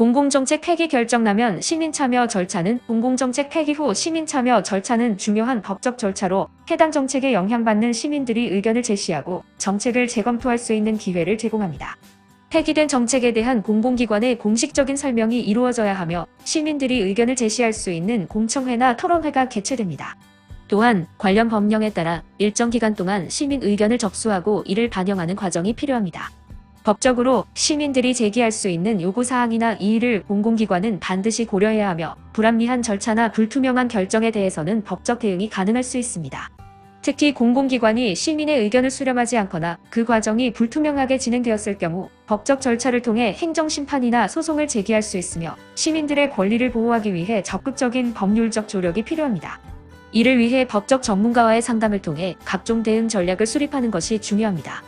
공공정책 폐기 결정나면 시민참여 절차는 공공정책 폐기 후 시민참여 절차는 중요한 법적 절차로 해당 정책에 영향받는 시민들이 의견을 제시하고 정책을 재검토할 수 있는 기회를 제공합니다. 폐기된 정책에 대한 공공기관의 공식적인 설명이 이루어져야 하며 시민들이 의견을 제시할 수 있는 공청회나 토론회가 개최됩니다. 또한 관련 법령에 따라 일정 기간 동안 시민 의견을 접수하고 이를 반영하는 과정이 필요합니다. 법적으로 시민들이 제기할 수 있는 요구사항이나 이의를 공공기관은 반드시 고려해야 하며 불합리한 절차나 불투명한 결정에 대해서는 법적 대응이 가능할 수 있습니다. 특히 공공기관이 시민의 의견을 수렴하지 않거나 그 과정이 불투명하게 진행되었을 경우 법적 절차를 통해 행정심판이나 소송을 제기할 수 있으며 시민들의 권리를 보호하기 위해 적극적인 법률적 조력이 필요합니다. 이를 위해 법적 전문가와의 상담을 통해 각종 대응 전략을 수립하는 것이 중요합니다.